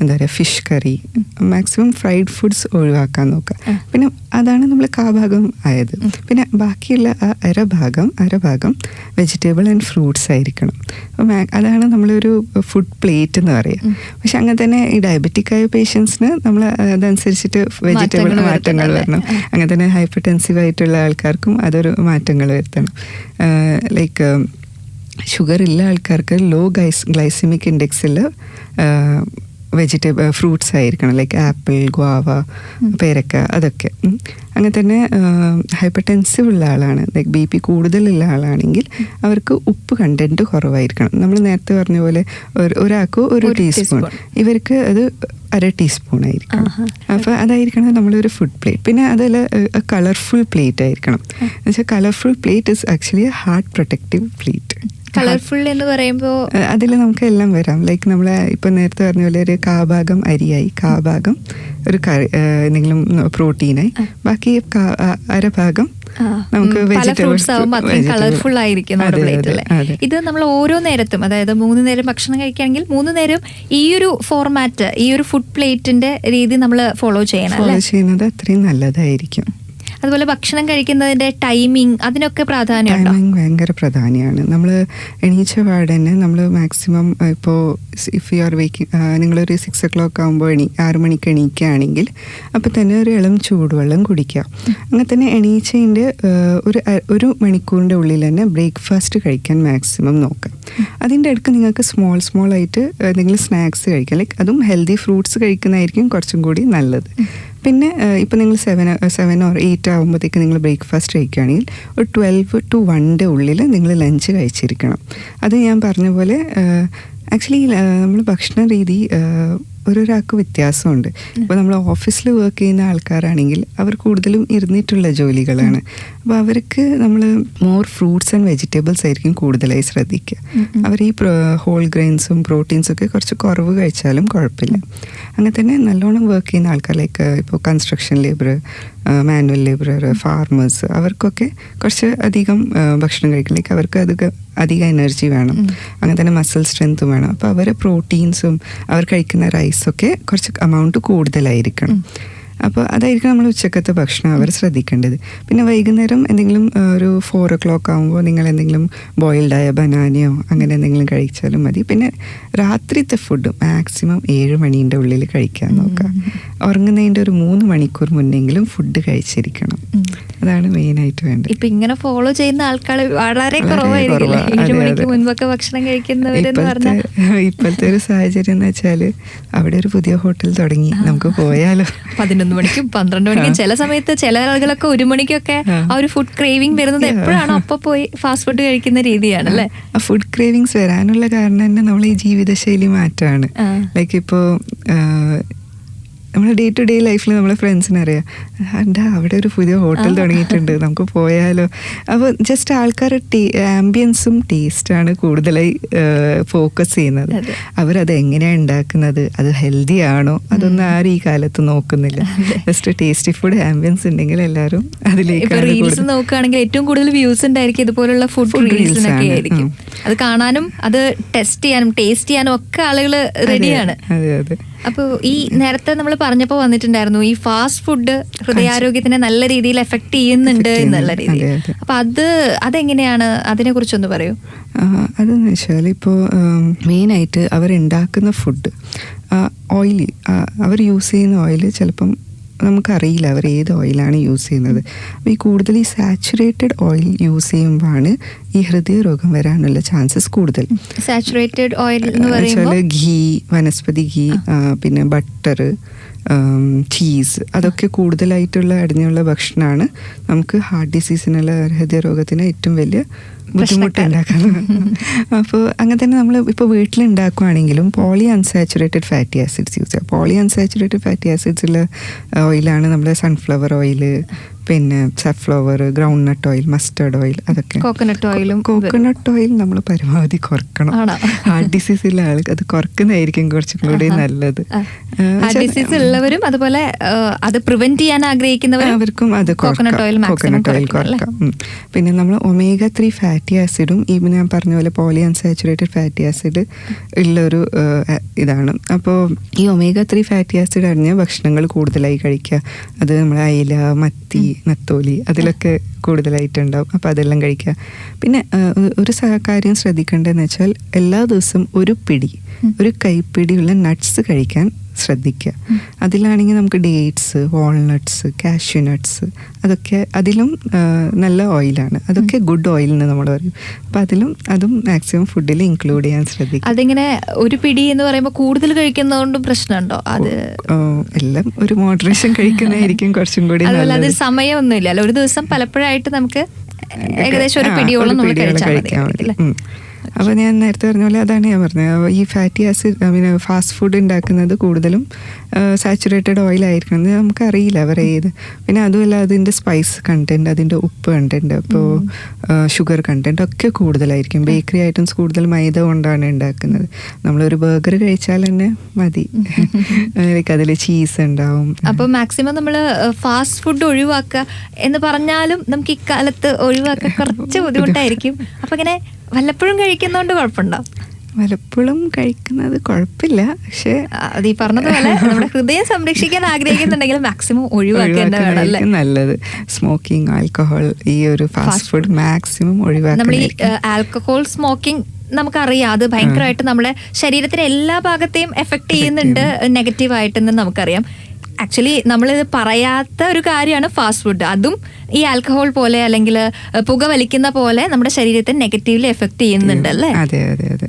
എന്താ പറയുക fish curry maximum fried foods ഒഴിവാക്കാൻ നോക്കുക. പിന്നെ അതാണ് നമ്മൾ കാഭാഗം ആയത്. പിന്നെ ബാക്കിയുള്ള ആ അരഭാഗം അരഭാഗം വെജിറ്റബിൾ ആൻഡ് ഫ്രൂട്ട്സ് ആയിരിക്കണം. അപ്പോൾ മാ- അതാണ് നമ്മളൊരു ഫുഡ് പ്ലേറ്റ് എന്ന് പറയുക. പക്ഷെ അങ്ങനെ തന്നെ ഈ ഡയബറ്റിക് ആയ പേഷ്യൻസിന് നമ്മൾ അതനുസരിച്ചിട്ട് വെജിറ്റബിൾ മാറ്റങ്ങൾ മാറ്റങ്ങൾ വരണം. അങ്ങനെ തന്നെ ഹൈപ്പർ ടെൻസീവ് ആയിട്ടുള്ള ആൾക്കാർക്കും അതൊരു മാറ്റങ്ങൾ വരുത്തണം. ലൈക്ക് ഷുഗർ ഉള്ള ആൾക്കാർക്ക് ലോ ഗൈസ് ഗ്ലൈസിമിക് ഇൻഡെക്സിൽ വെജിറ്റബിൾ ഫ്രൂട്ട്സ് ആയിരിക്കണം. ലൈക്ക് ആപ്പിൾ ഗുവാവ പേരക്ക അതൊക്കെ. അങ്ങനെ തന്നെ ഹൈപ്പർ ടെൻസീവ് ഉള്ള ആളാണ്. ലൈക്ക് ബി പി കൂടുതലുള്ള ആളാണെങ്കിൽ അവർക്ക് ഉപ്പ് കണ്ടന്റ് കുറവായിരിക്കണം. നമ്മൾ നേരത്തെ പറഞ്ഞ പോലെ ഒരു- ഒരാൾക്ക് ഒരു ടീസ്പൂൺ. ഇവർക്ക് അത് അര ടീസ്പൂൺ ആയിരിക്കണം. അപ്പോൾ അതായിരിക്കണം നമ്മളൊരു ഫുഡ് പ്ലേറ്റ്. പിന്നെ അതിൽ കളർഫുൾ പ്ലേറ്റ് ആയിരിക്കണം. എന്നുവെച്ചാൽ colourful plate is actually a heart protective plate. Colourful എന്ന് പറയുമ്പോൾ അതിൽ നമുക്ക് എല്ലാം വരാം. ലൈക്ക് നമ്മൾ ഇപ്പം നേരത്തെ പറഞ്ഞ പോലെ ഒരു കാഭാഗം അരിയായി. കാഭാഗം ഒരു കറി എന്തെങ്കിലും പ്രോട്ടീനായി. ബാക്കി അരഭാഗം നമുക്ക് കളർഫുൾ ആയിരിക്കും നമ്മുടെ ഇത് നമ്മൾ ഓരോ നേരത്തും അതായത് മൂന്ന് നേരം ഭക്ഷണം കഴിക്കുകയാണെങ്കിൽ മൂന്ന് നേരം ഈ ഒരു ഫോർമാറ്റ് ഈ ഒരു ഫുഡ് പ്ലേറ്റിന്റെ രീതി നമ്മൾ ഫോളോ ചെയ്യണം ഫോളോ ചെയ്യുന്നത് അത്രയും നല്ലതായിരിക്കും. അതുപോലെ ഭക്ഷണം കഴിക്കുന്നതിന്റെ ടൈമിംഗ് അതിനൊക്കെ പ്രാധാന്യം ടൈമിംഗ് ഭയങ്കര പ്രാധാന്യമാണ്. നമ്മൾ എണീച്ച പാടെ തന്നെ നമ്മൾ മാക്സിമം ഇപ്പോൾ ഇഫ് യു ആർ വെയ്ക്കിംഗ് നിങ്ങളൊരു സിക്സ് ഒ ക്ലോക്ക് ആകുമ്പോൾ എണീ ആറ് മണിക്ക് എണീക്കുകയാണെങ്കിൽ അപ്പോൾ തന്നെ ഒരു ഇളം ചൂടുവെള്ളം കുടിക്കുക അങ്ങനെ തന്നെ എണീച്ചതിന്റെ ഒരു ഒരു മണിക്കൂറിന്റെ ഉള്ളിൽ തന്നെ ബ്രേക്ക്ഫാസ്റ്റ് കഴിക്കാൻ മാക്സിമം നോക്കാം. അതിന്റെ ഇടയ്ക്ക് നിങ്ങൾക്ക് സ്മോൾ സ്മോൾ ആയിട്ട് എന്തെങ്കിലും സ്നാക്സ് കഴിക്കാം. ലൈക്ക് അതും ഹെൽത്തി ഫ്രൂട്ട്സ് കഴിക്കുന്നതായിരിക്കും കുറച്ചും കൂടി നല്ലത്. പിന്നെ ഇപ്പം നിങ്ങൾ സെവൻ സെവൻ ഓർ എയ്റ്റ് ആകുമ്പോഴത്തേക്ക് നിങ്ങൾ ബ്രേക്ക്ഫാസ്റ്റ് കഴിക്കുകയാണെങ്കിൽ ഒരു ട്വൽവ് ടു വണ്ണിന്റെ ഉള്ളിൽ നിങ്ങൾ ലഞ്ച് കഴിച്ചിരിക്കണം. അത് ഞാൻ പറഞ്ഞ പോലെ ആക്ച്വലി നമ്മൾ ഭക്ഷണ രീതി ഓരോരാൾക്ക് വ്യത്യാസമുണ്ട്. ഇപ്പോൾ നമ്മൾ ഓഫീസിൽ വർക്ക് ചെയ്യുന്ന ആൾക്കാരാണെങ്കിൽ അവർ കൂടുതലും ഇരുന്നിട്ടുള്ള ജോലികളാണ്. അപ്പോൾ അവർക്ക് നമ്മൾ മോർ ഫ്രൂട്ട്സ് ആൻഡ് വെജിറ്റബിൾസ് ആയിരിക്കും കൂടുതലായി ശ്രദ്ധിക്കുക. അവർ ഈ ഹോൾ ഗ്രെയിൻസും പ്രോട്ടീൻസും ഒക്കെ കുറച്ച് കുറവ് കഴിച്ചാലും കുഴപ്പമില്ല. അങ്ങനെ തന്നെ നല്ലോണം വർക്ക് ചെയ്യുന്ന ആൾക്കാർ ലൈക്ക് ഇപ്പോൾ construction labour manual labourer farmers അവർക്കൊക്കെ കുറച്ച് അധികം ഭക്ഷണം കഴിക്കും ലൈക്ക് അവർക്ക് അധികം അധികം എനർജി വേണം. അങ്ങനെ തന്നെ മസിൽ സ്ട്രെങ്ത് വേണം. അപ്പോൾ അവർ പ്രോട്ടീൻസും അവർ കഴിക്കുന്ന റൈസൊക്കെ കുറച്ച് എമൗണ്ട് കൂടുതലായിരിക്കണം. അപ്പോൾ അതായിരിക്കും നമ്മൾ ഉച്ചക്കത്തെ ഭക്ഷണം അവർ ശ്രദ്ധിക്കേണ്ടത്. പിന്നെ വൈകുന്നേരം എന്തെങ്കിലും ഒരു ഫോർ ഒ ക്ലോക്ക് ആകുമ്പോൾ നിങ്ങൾ എന്തെങ്കിലും ബോയിൽഡായ ബനാനയോ അങ്ങനെ എന്തെങ്കിലും കഴിച്ചാലും മതി. പിന്നെ രാത്രിത്തെ ഫുഡ് മാക്സിമം ഏഴ് മണീന്റെ ഉള്ളിൽ കഴിക്കാൻ നോക്കുക. ഉറങ്ങുന്നതിന്റെ ഒരു മൂന്ന് മണിക്കൂർ മുന്നെങ്കിലും ഫുഡ് കഴിച്ചിരിക്കണം. അതാണ് മെയിനായിട്ട് വേണ്ടത്. ഇപ്പൊ ഇങ്ങനെ ഫോളോ ചെയ്യുന്ന ആൾക്കാർ വളരെ കുറവായിരിക്കും ഭക്ഷണം കഴിക്കുന്നവരെന്ന് ഇപ്പോഴത്തെ പറഞ്ഞാൽ ഇപ്പോഴത്തെ ഒരു സാഹചര്യം എന്ന് വെച്ചാൽ അവിടെ ഒരു പുതിയ ഹോട്ടൽ തുടങ്ങി. നമുക്ക് പോയാലോ? പതിനൊന്ന് മണിക്കും പന്ത്രണ്ട് മണിക്കും ചില സമയത്ത് ചില ആളുകളൊക്കെ ഒരു മണിക്കൊക്കെ ആ. ഒരു ഫുഡ് ക്രേവിംഗ് വരുന്നത് എപ്പോഴാണോ അപ്പൊ പോയി ഫാസ്റ്റ് ഫുഡ് കഴിക്കുന്ന രീതിയാണ് അല്ലേ ആ ഫുഡ് ക്രേവിങ്സ് വരാനുള്ള കാരണം തന്നെ നമ്മൾ ഈ ജീവിതശൈലി മാറ്റമാണ് ലൈക്ക് ഇപ്പോൾ നമ്മുടെ ഡേ ടു ഡേ ലൈഫിൽ നമ്മളെ ഫ്രണ്ട്സിന് അറിയാം. എന്താ അവിടെ ഒരു പുതിയ ഹോട്ടൽ തുടങ്ങിയിട്ടുണ്ട്. നമുക്ക് പോയാലോ. അപ്പോൾ ജസ്റ്റ് ആൾക്കാർ ആംബിയൻസും ടേസ്റ്റാണ് കൂടുതലായി ഫോക്കസ് ചെയ്യുന്നത്. അവരത് എങ്ങനെയാണ് ഉണ്ടാക്കുന്നത്? അത് ഹെൽത്തി ആണോ? അതൊന്നും ആരും ഈ കാലത്ത് നോക്കുന്നില്ല. ജസ്റ്റ് ടേസ്റ്റി ഫുഡ് ആംബിയൻസ് ഉണ്ടെങ്കിൽ എല്ലാവരും അതിലേക്ക് റീൽസ് നോക്കുകയാണെങ്കിൽ ഏറ്റവും കൂടുതൽ വ്യൂസ് ഉണ്ടായിരിക്കും ഇതുപോലുള്ള ഫുഡ് റീൽസ് റീൽസിനൊക്കെ ആയിരിക്കും. അത് കാണാനും അത് ടെസ്റ്റ് ചെയ്യാനും ടേസ്റ്റ് ചെയ്യാനും ഒക്കെ ആളുകൾ റെഡിയാണ് അതെ അതെ. അപ്പോൾ ഈ നേരത്തെ നമ്മൾ പറഞ്ഞപ്പോൾ വന്നിട്ടുണ്ടായിരുന്നു ഈ ഫാസ്റ്റ് ഫുഡ് ഹൃദയാരോഗ്യത്തിനെ നല്ല രീതിയിൽ എഫക്ട് ചെയ്യുന്നുണ്ട് എന്നുള്ള രീതി. രീതിയിൽ. അപ്പൊ അത് അതെങ്ങനെയാണ്? അതിനെ കുറിച്ചൊന്ന് പറയൂ അതെന്ന് വെച്ചാൽ ഇപ്പോൾ മെയിനായിട്ട് അവരുണ്ടാക്കുന്ന ഫുഡ് ഓയിലി അവർ യൂസ് ചെയ്യുന്ന ഓയിൽ ചിലപ്പം നമുക്കറിയില്ല അവർ ഏത് ഓയിലാണ് യൂസ് ചെയ്യുന്നത്. അപ്പോൾ ഈ കൂടുതൽ ഈ സാച്ചുറേറ്റഡ് ഓയിൽ യൂസ് ചെയ്യുമ്പോഴാണ് ഈ ഹൃദയരോഗം വരാനുള്ള ചാൻസസ് കൂടുതൽ. സാച്ചുറേറ്റഡ് ഓയിൽ എന്ന് വെച്ചാൽ ഘീ വനസ്പതി ഘീ പിന്നെ ബട്ടർ ചീസ് അതൊക്കെ കൂടുതലായിട്ടുള്ള അടിഞ്ഞുള്ള ഭക്ഷണമാണ് നമുക്ക് ഹാർട്ട് ഡിസീസിനുള്ള ഹൃദയരോഗത്തിന് ഏറ്റവും വലിയ ബുദ്ധിമുട്ട് ഉണ്ടാക്കുന്നത് അപ്പോൾ അങ്ങനെ തന്നെ നമ്മൾ ഇപ്പോൾ വീട്ടിലുണ്ടാക്കുകയാണെങ്കിലും poly unsaturated fatty acids use ചെയ്യുക പോളി അൺസാച്ചുറേറ്റഡ് ഫാറ്റി ആസിഡ്സ് ഉള്ള ഓയിലാണ് നമ്മുടെ സൺഫ്ലവർ ഓയിൽ പിന്നെ sunflower groundnut oil mustard oil അതൊക്കെ കോക്കനട്ട് ഓയിലും കോക്കനട്ട് ഓയിൽ നമ്മൾ പരമാവധി കുറക്കണം? ഹാർട്ട് ഡിസീസ് ഉള്ള ആൾക്ക് അത് കുറക്കുന്നതായിരിക്കും കുറച്ചും കൂടി നല്ലത്. ഹാർട്ട് ഡിസീസ് ഉള്ളവരും അതുപോലെ അത് പ്രിവെന്റ് ചെയ്യാൻ ആഗ്രഹിക്കുന്നവരും അവർക്കും അത് കോക്കനട്ട് ഓയിൽ കോക്കനട്ട് ഓയിൽ കുറക്കാം. പിന്നെ നമ്മൾ ഒമേഗ ത്രീ ഫാറ്റി ആസിഡും ഈ ഞാൻ പറഞ്ഞ പോലെ പോളി അൺസാച്ചുറേറ്റഡ് ഫാറ്റി ആസിഡ് ഉള്ളൊരു ഒരു ഇതാണ്. അപ്പോൾ ഈ ഒമേഗ ത്രീ ഫാറ്റി ആസിഡ് അടങ്ങിയ ഭക്ഷണങ്ങൾ കൂടുതലായി കഴിക്കുക. അത് നമ്മൾ അയില മത്തി നത്തോലി അതിലൊക്കെ കൂടുതലായിട്ടുണ്ടാവും. അപ്പോൾ അതെല്ലാം കഴിക്കുക. പിന്നെ ഒരു സഹകാര്യം കാര്യം ശ്രദ്ധിക്കേണ്ടതെന്ന് വെച്ചാൽ എല്ലാ ദിവസവും ഒരു പിടി ഒരു കൈപ്പിടിയുള്ള നട്ട്സ് കഴിക്കാൻ ശ്രദ്ധിക്കുക. അതിലാണെങ്കിൽ നമുക്ക് ഡേറ്റ്സ് വാൾനട്ട്സ് കാഷ്യൂ നട്ട്സ് അതൊക്കെ അതിലും നല്ല ഓയിലാണ് അതൊക്കെ ഗുഡ് ഓയിൽ എന്ന് നമ്മൾ പറയും. അപ്പം അതിലും അതും മാക്സിമം ഫുഡിൽ ഇൻക്ലൂഡ് ചെയ്യാൻ ശ്രദ്ധിക്കുക. അതിങ്ങനെ ഒരു പിടി എന്ന് പറയുമ്പോൾ കൂടുതൽ കഴിക്കുന്നതുകൊണ്ട് പ്രശ്നമുണ്ടോ അത് എല്ലാം ഒരു മോഡറേഷൻ കഴിക്കുന്നതായിരിക്കും കുറച്ചും കൂടി അത് സമയമൊന്നുമില്ല. ഒരു ദിവസം പലപ്പോഴായിട്ട് നമുക്ക് ഏകദേശം ഒരു പിടിയോളം നമ്മൾ കഴിച്ചാൽ മതി. അപ്പോൾ ഞാൻ നേരത്തെ പറഞ്ഞ പോലെ അതാണ് ഞാൻ പറഞ്ഞത്. ഈ fatty acid I mean fast food ഉണ്ടാക്കുന്നത് കൂടുതലും സാച്ചുറേറ്റഡ് ഓയിൽ ആയിരിക്കണം എന്ന് നമുക്കറിയില്ല. അവർ ഏത് പിന്നെ അതുമല്ല അതിന്റെ സ്പൈസ് കണ്ടന്റ് അതിന്റെ ഉപ്പ് കണ്ടന്റ് അപ്പോൾ ഷുഗർ കണ്ടന്റ് ഒക്കെ കൂടുതലായിരിക്കും. ബേക്കറി ഐറ്റംസ് കൂടുതൽ മൈദ കൊണ്ടാണ് ഉണ്ടാക്കുന്നത്. നമ്മളൊരു ബർഗർ കഴിച്ചാൽ തന്നെ മതി. ലൈക്ക് അതിൽ ചീസ് ഉണ്ടാവും. അപ്പൊ മാക്സിമം നമ്മൾ ഫാസ്റ്റ് ഫുഡ് ഒഴിവാക്കുക എന്ന് പറഞ്ഞാലും നമുക്ക് ഇക്കാലത്ത് ഒഴിവാക്കാൻ കുറച്ച് ബുദ്ധിമുട്ടായിരിക്കും. അപ്പൊ ഇങ്ങനെ വല്ലപ്പോഴും കഴിക്കുന്നതുകൊണ്ട് കുഴപ്പമുണ്ടോ വല്ലപ്പോഴും കഴിക്കുന്നത് കുഴപ്പമില്ല പക്ഷേ അത് ഈ പറഞ്ഞതുപോലെ നമ്മുടെ ഹൃദയം സംരക്ഷിക്കാൻ ആഗ്രഹിക്കുന്നുണ്ടെങ്കിൽ മാക്സിമം ഒഴിവാക്കേണ്ടതാണ് നല്ലത്. സ്മോക്കിംഗ് ആൽക്കഹോൾ ഈ ഒരു ഫാസ്റ്റ് ഫുഡ് മാക്സിമം നമ്മൾ ഈ ആൽക്കഹോൾ സ്മോക്കിംഗ് നമുക്കറിയാം. അത് ഭയങ്കരമായിട്ട് നമ്മുടെ ശരീരത്തിലെ എല്ലാ ഭാഗത്തെയും എഫക്ട് ചെയ്യുന്നുണ്ട്. നെഗറ്റീവായിട്ടെന്ന് നമുക്കറിയാം. ആക്ച്വലി നമ്മളിത് പറയാത്ത ഒരു കാര്യമാണ് ഫാസ്റ്റ് ഫുഡ് അതും ഈ ആൽക്കഹോൾ പോലെ അല്ലെങ്കിൽ പുക വലിക്കുന്ന പോലെ നമ്മുടെ ശരീരത്തെ നെഗറ്റീവ്ലി എഫക്ട് ചെയ്യുന്നുണ്ട് അല്ലേ? അതെ അതെ അതെ.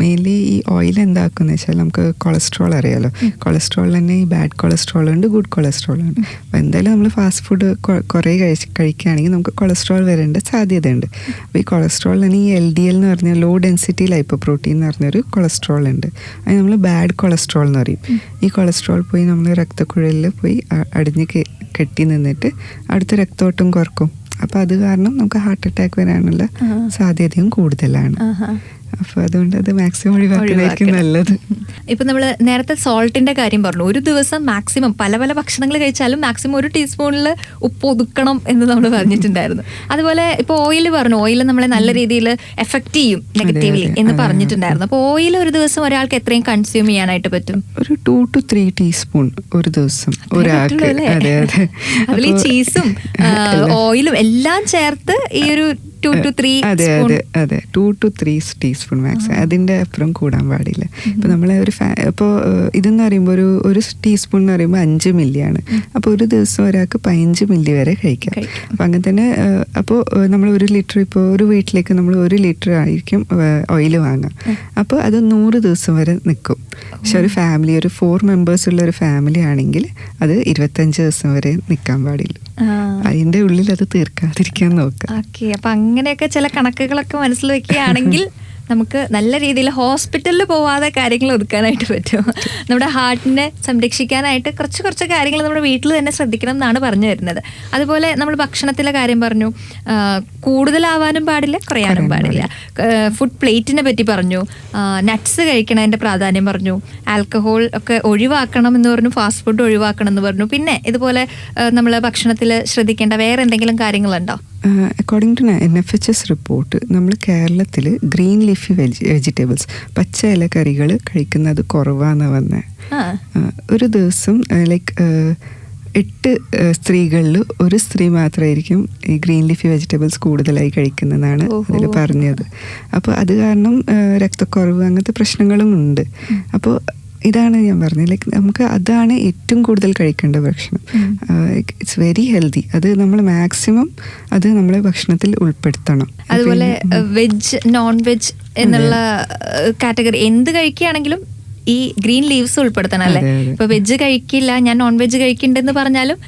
മെയിൻലി ഈ ഓയിൽ എന്താക്കുന്ന വെച്ചാൽ നമുക്ക് കൊളസ്ട്രോൾ അറിയാലോ. കൊളസ്ട്രോൾ തന്നെ ഈ ബാഡ് കൊളസ്ട്രോൾ ഉണ്ട് ഗുഡ് കൊളസ്ട്രോൾ ഉണ്ട്. അപ്പോൾ എന്തായാലും നമ്മൾ ഫാസ്റ്റ് ഫുഡ് കുറേ കഴിച്ച് കഴിക്കുകയാണെങ്കിൽ നമുക്ക് കൊളസ്ട്രോൾ വരേണ്ട സാധ്യതയുണ്ട്. അപ്പോൾ ഈ കൊളസ്ട്രോൾ തന്നെ ഈ എൽ ഡി എൽ എന്ന് പറഞ്ഞ ലോ ഡെൻസിറ്റി ലൈപ്പോ പ്രോട്ടീൻ എന്ന് പറഞ്ഞൊരു കൊളസ്ട്രോൾ ഉണ്ട്. അത് നമ്മൾ ബാഡ് കൊളസ്ട്രോൾ എന്ന് പറയും. ഈ കൊളസ്ട്രോൾ പോയി നമ്മൾ രക്തക്കുഴലിൽ പോയി അടിഞ്ഞ് കെട്ടി നിന്നിട്ട് അടുത്ത രക്തോട്ടം കുറക്കും. അപ്പോൾ അത് കാരണം നമുക്ക് ഹാർട്ട് അറ്റാക്ക് വരാനുള്ള സാധ്യതയും കൂടുതലാണ്. അപ്പോൾ അതുകൊണ്ട് അത് മാക്സിമം ഒഴിവാക്കുന്നതായിരിക്കും നല്ലത്. ഇപ്പൊ നമ്മൾ നേരത്തെ സോൾട്ടിന്റെ കാര്യം പറഞ്ഞു. ഒരു ദിവസം മാക്സിമം പല പല ഭക്ഷണങ്ങൾ കഴിച്ചാലും മാക്സിമം ഒരു ടീസ്പൂണിൽ ഉപ്പ് ഒതുക്കണം എന്ന് നമ്മൾ പറഞ്ഞിട്ടുണ്ടായിരുന്നു. അതുപോലെ ഇപ്പൊ ഓയിൽ പറഞ്ഞു. ഓയിൽ നമ്മളെ നല്ല രീതിയിൽ എഫക്ട് ചെയ്യും നെഗറ്റീവ്ലി എന്ന് പറഞ്ഞിട്ടുണ്ടായിരുന്നു. അപ്പൊ ഓയിൽ ഒരു ദിവസം ഒരാൾക്ക് എത്രയും കൺസ്യൂം ചെയ്യാനായിട്ട് പറ്റും? ഒരു ടു ടു ത്രീ ടീസ്പൂൺ ഒരു ദിവസം. ഒരാൾക്ക്. അതിൽ ഈ അപ്പോൾ- ചീസും ഓയിലും എല്ലാം ചേർത്ത് ഈ ഒരു ടു ടു ത്രീ അതെ അതെ അതെ. Two two three teaspoon max അതിന്റെ അപ്പുറം കൂടാൻ പാടില്ല. ഇപ്പൊ നമ്മളെ ഒരു ഫാ ഇപ്പോൾ ഇതെന്ന് പറയുമ്പോൾ ഒരു ഒരു ടീസ്പൂൺ എന്ന് പറയുമ്പോൾ അഞ്ച് മില്ലിയാണ് അപ്പോൾ ഒരു ദിവസം ഒരാൾക്ക് പതിനഞ്ച് മില്ലി വരെ കഴിക്കാം. കഴിക്കാം. അപ്പം അങ്ങനെ തന്നെ അപ്പോൾ നമ്മൾ ഒരു ലിറ്റർ ഇപ്പോൾ ഒരു വീട്ടിലേക്ക് നമ്മൾ ഒരു ലിറ്റർ ആയിരിക്കും ഓയിൽ വാങ്ങാം. അപ്പോൾ അത് നൂറ് ദിവസം വരെ നിൽക്കും പക്ഷെ ഒരു ഫാമിലി ഒരു ഫോർ മെമ്പേഴ്സ് ഉള്ള ഒരു ഫാമിലി ആണെങ്കിൽ അത് ഇരുപത്തഞ്ച് ദിവസം വരെ നിൽക്കാൻ പാടില്ല. അതിന്റെ ഉള്ളിൽ അത് തീർക്കാതിരിക്കാൻ നോക്കാം. ഓക്കെ അപ്പൊ അങ്ങനെയൊക്കെ ചില കണക്കുകളൊക്കെ മനസ്സിൽ വെക്കുകയാണെങ്കിൽ നമുക്ക് നല്ല രീതിയിൽ ഹോസ്പിറ്റലിൽ പോവാതെ കാര്യങ്ങൾ ഒതുക്കാനായിട്ട് പറ്റും നമ്മുടെ ഹാർട്ടിനെ സംരക്ഷിക്കാനായിട്ട് കുറച്ച് കുറച്ച് കാര്യങ്ങൾ നമ്മുടെ വീട്ടിൽ തന്നെ ശ്രദ്ധിക്കണം എന്നാണ് പറഞ്ഞു വരുന്നത്. അതുപോലെ നമ്മൾ ഭക്ഷണത്തിലെ കാര്യം പറഞ്ഞു. കൂടുതലാവാനും പാടില്ല കുറയാനും പാടില്ല. ഫുഡ് പ്ലേറ്റിനെ പറ്റി പറഞ്ഞു. നട്ട്സ് കഴിക്കണതിന്റെ പ്രാധാന്യം പറഞ്ഞു. ആൽക്കഹോൾ ഒക്കെ ഒഴിവാക്കണം എന്ന് പറഞ്ഞു ഫാസ്റ്റ് ഫുഡ് ഒഴിവാക്കണം എന്ന് പറഞ്ഞു. പിന്നെ ഇതുപോലെ നമ്മൾ ഭക്ഷണത്തിൽ ശ്രദ്ധിക്കേണ്ട വേറെ എന്തെങ്കിലും കാര്യങ്ങളുണ്ടോ? According to N F H S report നമ്മൾ കേരളത്തിൽ ഗ്രീൻ ലീഫി വെജി വെജിറ്റബിൾസ് പച്ച ഇലക്കറികൾ കഴിക്കുന്നത് കുറവാന്ന് വന്നത് ഒരു ദിവസം ലൈക്ക് എട്ട് സ്ത്രീകളിൽ ഒരു സ്ത്രീ മാത്രമായിരിക്കും ഈ ഗ്രീൻ ലീഫി വെജിറ്റബിൾസ് കൂടുതലായി കഴിക്കുന്നതാണ്. അതിൽ പറഞ്ഞത്. അപ്പോൾ അത് കാരണം രക്തക്കുറവ് അങ്ങനത്തെ പ്രശ്നങ്ങളും ഉണ്ട്. അപ്പോൾ ഇതാണ് ഞാൻ പറഞ്ഞത്. ലൈക്ക് നമുക്ക് അതാണ് ഏറ്റവും കൂടുതൽ കഴിക്കേണ്ട ഭക്ഷണം. ഇറ്റ്സ് വെരി ഹെൽത്തി അത് നമ്മൾ മാക്സിമം അത് നമ്മളെ ഭക്ഷണത്തിൽ ഉൾപ്പെടുത്തണം. അതുപോലെ വെജ് നോൺ വെജ് എന്നുള്ള കാറ്റഗറി എന്ത് കഴിക്കുകയാണെങ്കിലും ഈ ഗ്രീൻ ലീവ്സ് ഉൾപ്പെടുത്തണം അല്ലേ. ഇപ്പൊ വെജ് കഴിക്കില്ല ഞാൻ നോൺ വെജ് കഴിക്കണ്ടെന്ന് പറഞ്ഞാലും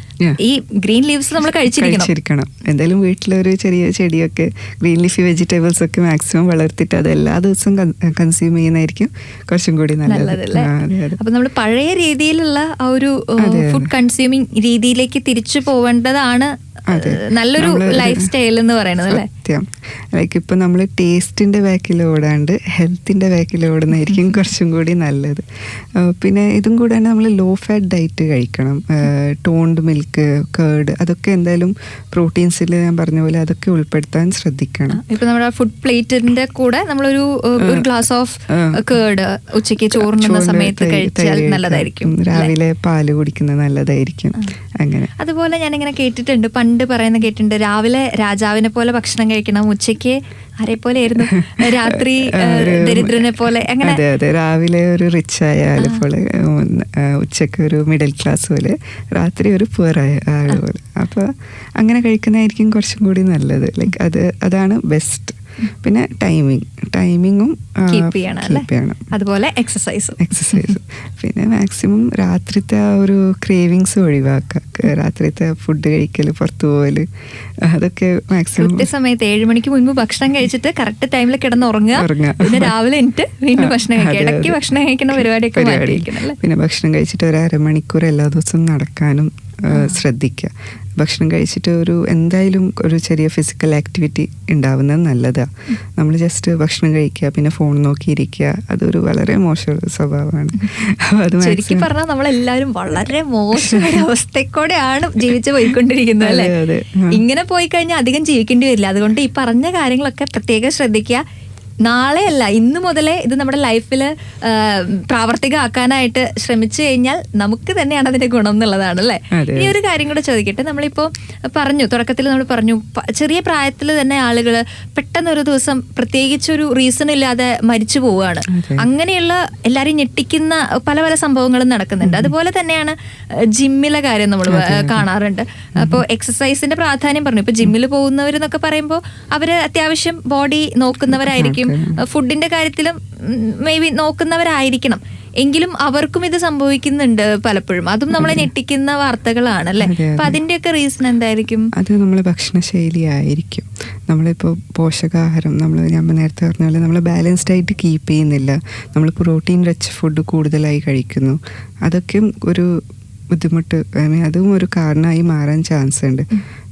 ഈ ഗ്രീൻ ലീവ്സ് നമ്മൾ കഴിച്ചിരിക്കണം എന്തായാലും വീട്ടിലൊരു ചെറിയ ചെടിയൊക്കെ ഗ്രീൻ ലീഫി വെജിറ്റബിൾസ് ഒക്കെ മാക്സിമം വളർത്തിട്ട് അത് എല്ലാ ദിവസവും കൺസ്യൂം ചെയ്യുന്നതായിരിക്കും കുറച്ചും കൂടി നല്ലത്. അപ്പൊ നമ്മൾ പഴയ രീതിയിലുള്ള ആ ഒരു. ഫുഡ് കൺസ്യൂമിങ് രീതിയിലേക്ക് തിരിച്ചു പോവേണ്ടതാണ് നല്ലൊരു ലൈഫ് സ്റ്റൈൽ എന്ന് പറയുന്നത് സത്യം. ലൈക്ക് ഇപ്പൊ നമ്മൾ ടേസ്റ്റിന്റെ ബാക്കിൽ ഓടാണ്ട് ഹെൽത്തിന്റെ ബാക്കിൽ ഓടുന്നതായിരിക്കും കുറച്ചും കൂടി നല്ലത്. പിന്നെ ഇതും കൂടാണ്ട് നമ്മൾ ലോ ഫാറ്റ് ഡയറ്റ് കഴിക്കണം. ടോൺഡ് മിൽക്ക് കേർഡ് അതൊക്കെ എന്തായാലും പ്രോട്ടീൻസിൽ ഞാൻ പറഞ്ഞ പോലെ അതൊക്കെ ഉൾപ്പെടുത്താൻ ശ്രദ്ധിക്കണം. ഇപ്പൊ നമ്മുടെ ഫുഡ് പ്ലേറ്റിന്റെ കൂടെ നമ്മളൊരു ഒരു ഗ്ലാസ് ഓഫ്. കേർഡ് ഉച്ചയ്ക്ക് ചോറുണ്ണുന്ന ചോറിന് സമയത്ത് കഴിച്ചാൽ നല്ലതായിരിക്കും രാവിലെ പാൽ കുടിക്കുന്നത് നല്ലതായിരിക്കും. അങ്ങനെ. അതുപോലെ ഞാൻ ഇങ്ങനെ കേട്ടിട്ടുണ്ട് പണ്ട് പറയുന്ന കേട്ടിട്ടുണ്ട് രാവിലെ രാജാവിനെ പോലെ ഭക്ഷണം കഴിക്കണം ഉച്ചയ്ക്ക് ആരെ പോലെ ആയിരുന്നു? രാത്രി ദരിദ്രനെ പോലെ അങ്ങനെ അതെ അതെ രാവിലെ ഒരു റിച്ച് ആയ ആളെ പോലെ ഉച്ചയ്ക്ക് ഒരു മിഡിൽ ക്ലാസ് പോലെ രാത്രി ഒരു പുവർ ആയ ആൾ പോലെ. അപ്പൊ അങ്ങനെ കഴിക്കുന്നതായിരിക്കും കുറച്ചും കൂടി നല്ലത്. ലൈക്ക് അത് അതാണ് ബെസ്റ്റ് പിന്നെ ടൈമിങ് ടൈമിങ്ങും കീപ്പ് ചെയ്യണം അതുപോലെ എക്സസൈസും എക്സസൈസ് പിന്നെ മാക്സിമം രാത്രിത്തെ ആ ഒരു ക്രേവിങ്സ് ഒഴിവാക്കുക. രാത്രിത്തെ ഫുഡ് കഴിക്കൽ പുറത്തു പോകൽ അതൊക്കെ മാക്സിമം കൃത്യസമയത്ത് ഏഴ് മണിക്ക് മുൻപ് ഭക്ഷണം കഴിച്ചിട്ട് കറക്റ്റ് ടൈമിൽ കിടന്ന് ഉറങ്ങുക. പിന്നെ രാവിലെ എനിക്ക് വീണ്ടും ഭക്ഷണം കഴിക്കുക. ഇടയ്ക്ക് ഭക്ഷണം കഴിക്കുന്ന പരിപാടിയൊക്കെ പരിപാടി. പിന്നെ ഭക്ഷണം കഴിച്ചിട്ട് ഒരു അരമണിക്കൂർ എല്ലാ ദിവസവും നടക്കാനും ശ്രദ്ധിക്കുക. ഭക്ഷണം കഴിച്ചിട്ട് ഒരു എന്തായാലും ഒരു ചെറിയ ഫിസിക്കൽ ആക്ടിവിറ്റി ഉണ്ടാവുന്നത് നല്ലതാണ് നമ്മൾ ജസ്റ്റ് ഭക്ഷണം കഴിക്കുക പിന്നെ ഫോൺ നോക്കിയിരിക്കുക അതൊരു വളരെ മോശം സ്വഭാവമാണ്. അത് ശരിക്കും പറഞ്ഞാൽ നമ്മളെല്ലാവരും വളരെ മോശമായ അവസ്ഥക്കൂടെയാണ് ജീവിച്ചു പോയിക്കൊണ്ടിരിക്കുന്നത് അല്ലേ. ഇങ്ങനെ പോയി കഴിഞ്ഞാൽ അധികം ജീവിക്കേണ്ടി വരില്ല. അതുകൊണ്ട് ഈ പറഞ്ഞ കാര്യങ്ങളൊക്കെ പ്രത്യേകം ശ്രദ്ധിക്കുക. നാളെയല്ല ഇന്ന് മുതലേ ഇത് നമ്മുടെ ലൈഫിൽ പ്രാവർത്തികമാക്കാനായിട്ട് ശ്രമിച്ചു കഴിഞ്ഞാൽ നമുക്ക് തന്നെയാണ് അതിന്റെ ഗുണം എന്നുള്ളതാണ് അല്ലേ? ഈ ഇനി ഒരു കാര്യം കൂടെ ചോദിക്കട്ടെ നമ്മളിപ്പോ പറഞ്ഞു തുടക്കത്തിൽ നമ്മൾ പറഞ്ഞു ചെറിയ പ്രായത്തിൽ തന്നെ ആളുകൾ പെട്ടെന്ന് ഒരു ദിവസം പ്രത്യേകിച്ച് ഒരു റീസൺ ഇല്ലാതെ മരിച്ചു പോവുകയാണ്. അങ്ങനെയുള്ള എല്ലാരെയും ഞെട്ടിക്കുന്ന പല പല സംഭവങ്ങളും നടക്കുന്നുണ്ട്. അതുപോലെ തന്നെയാണ് ജിമ്മിലെ കാര്യം നമ്മൾ കാണാറുണ്ട്. അപ്പോൾ എക്സസൈസിന്റെ പ്രാധാന്യം പറഞ്ഞു. ഇപ്പൊ ജിമ്മിൽ പോകുന്നവരെന്നൊക്കെ പറയുമ്പോൾ അവർ അത്യാവശ്യം ബോഡി നോക്കുന്നവരായിരിക്കും. ഫുഡിന്റെ കാര്യത്തിലും മേ ബി നോക്കുന്നവരായിരിക്കണം. എങ്കിലും അവർക്കും ഇത് സംഭവിക്കുന്നുണ്ട് പലപ്പോഴും. അതും നമ്മളെ ഞെട്ടിക്കുന്ന വാർത്തകളാണ് അല്ലെ? അപ്പൊ അതെ. അതിന്റെയൊക്കെ റീസൺ എന്തായിരിക്കും? അത് നമ്മളെ ഭക്ഷണശൈലി ആയിരിക്കും. നമ്മളിപ്പോൾ പോഷകാഹാരം നമ്മൾ ഞാൻ നേരത്തെ പറഞ്ഞ പോലെ നമ്മൾ ബാലൻസ്ഡ് ആയിട്ട് കീപ്പ് ചെയ്യുന്നില്ല. നമ്മൾ പ്രോട്ടീൻ റിച്ച് ഫുഡ് കൂടുതലായി കഴിക്കുന്നു. അതൊക്കെയും ഒരു ബുദ്ധിമുട്ട് അതും ഒരു കാരണമായി മാറാൻ ചാൻസ് ഉണ്ട്.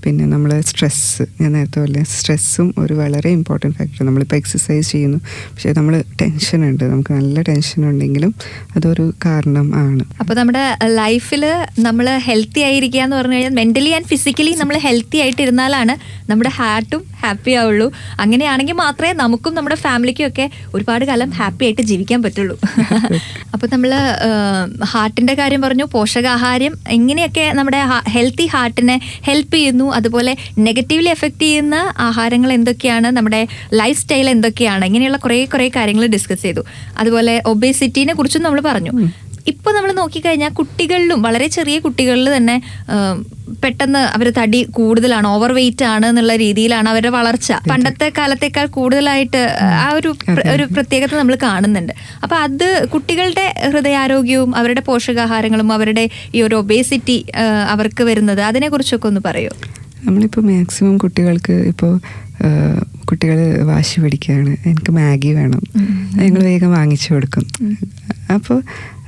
പിന്നെ നമ്മൾ സ്ട്രെസ്സ് ഞാൻ നേരത്തെ പോലെ സ്ട്രെസ്സും ഒരു വളരെ ഇമ്പോർട്ടന്റ് ഫാക്ടർ നമ്മളിപ്പോൾ എക്സസൈസ് ചെയ്യുന്നു. പക്ഷേ നമ്മൾ ടെൻഷൻ ഉണ്ട്. നമുക്ക് നല്ല ടെൻഷൻ ഉണ്ടെങ്കിലും അതൊരു കാരണം ആണ്. അപ്പോൾ നമ്മുടെ ലൈഫിൽ നമ്മൾ ഹെൽത്തി ആയിരിക്കുക എന്ന് പറഞ്ഞു കഴിഞ്ഞാൽ മെന്റലി ആൻഡ് ഫിസിക്കലി നമ്മൾ ഹെൽത്തി ആയിട്ട് ഇരുന്നാലാണ് നമ്മുടെ ഹാർട്ടും ഹാപ്പി ആവുള്ളൂ. അങ്ങനെയാണെങ്കിൽ മാത്രമേ നമുക്കും നമ്മുടെ ഫാമിലിക്കും ഒക്കെ ഒരുപാട് കാലം ഹാപ്പി ആയിട്ട് ജീവിക്കാൻ പറ്റുള്ളൂ. അപ്പോൾ നമ്മൾ ഹാർട്ടിന്റെ കാര്യം പറഞ്ഞു പോഷകാഹാരം എങ്ങനെയൊക്കെ നമ്മുടെ ഹെൽത്തി ഹാർട്ടിനെ ഹെൽപ്പ് ചെയ്യുന്നു. അതുപോലെ നെഗറ്റീവ്ലി എഫക്റ്റ് ചെയ്യുന്ന ആഹാരങ്ങൾ എന്തൊക്കെയാണ്? നമ്മുടെ ലൈഫ് സ്റ്റൈൽ എന്തൊക്കെയാണ്? ഇങ്ങനെയുള്ള കുറേ കുറേ കാര്യങ്ങൾ ഡിസ്കസ് ചെയ്തു. അതുപോലെ ഒബേസിറ്റിനെ കുറിച്ചും നമ്മൾ പറഞ്ഞു. ഇപ്പൊ നമ്മൾ നോക്കിക്കഴിഞ്ഞാൽ കുട്ടികളിലും വളരെ ചെറിയ കുട്ടികളിൽ തന്നെ പെട്ടെന്ന് അവർ തടി കൂടുതലാണ് ഓവർ വെയിറ്റ് ആണ് എന്നുള്ള രീതിയിലാണ് അവരുടെ വളർച്ച. പണ്ടത്തെ കാലത്തേക്കാൾ കൂടുതലായിട്ട് ആ ഒരു ഒരു പ്രത്യേകത നമ്മൾ കാണുന്നുണ്ട്. അപ്പൊ അത് കുട്ടികളുടെ ഹൃദയാരോഗ്യവും അവരുടെ പോഷകാഹാരങ്ങളും അവരുടെ ഈ ഒരു ഒബേസിറ്റി അവർക്ക് വരുന്നത് അതിനെ കുറിച്ചൊക്കെ ഒന്ന് പറയൂ. നമ്മളിപ്പോൾ മാക്സിമം കുട്ടികൾക്ക് ഇപ്പോൾ കുട്ടികൾ വാശി പിടിക്കുകയാണ് എനിക്ക് മാഗി വേണം. ഞങ്ങൾ വേഗം വാങ്ങിച്ചു കൊടുക്കും. അപ്പോൾ